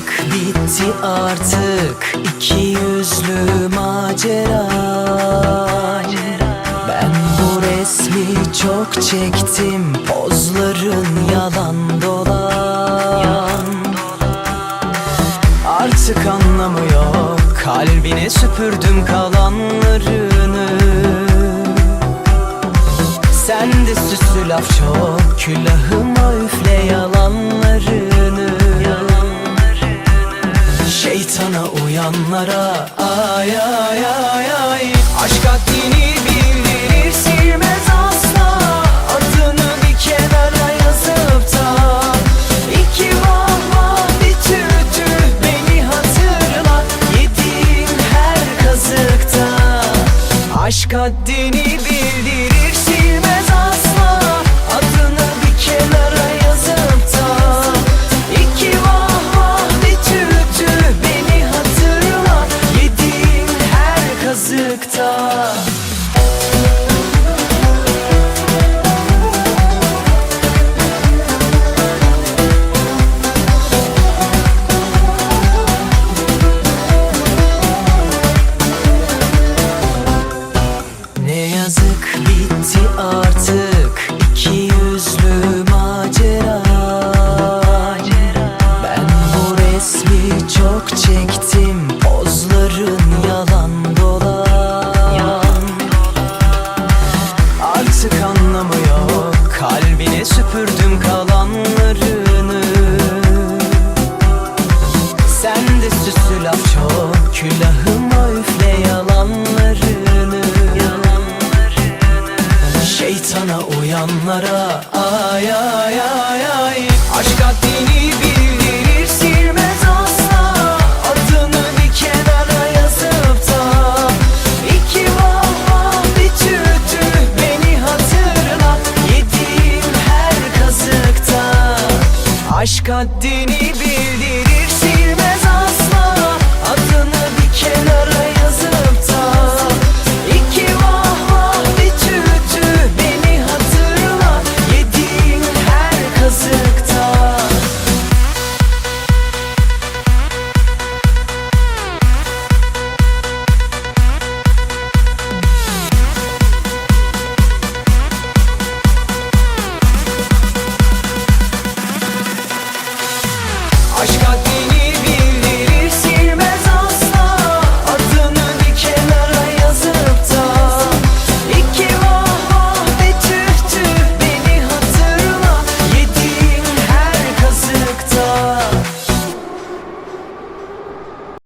bitti artık iki yüzlü macera. Ben bu resmi çok çektim Pozların yalan dolan. Artık anlamı yok Kalbine süpürdüm kalanlarını. Sen de süslü laf çok Külahıma üfle yalanlarını Uyanlara Ay ay ay ay. Aşk haddini bildirir Silmez asla. Adını bir kenara yazıp da. İki vah vah bir tüh Beni hatırla. Yediğin her kazıkta. Aşk haddini bildirir Artık anlamı yok kalbine süpürdüm kalanlarını. Sen de süslü laf çok Külahıma üfle yalanlarını. Şeytana uyanlara ay ay Haddini bildi.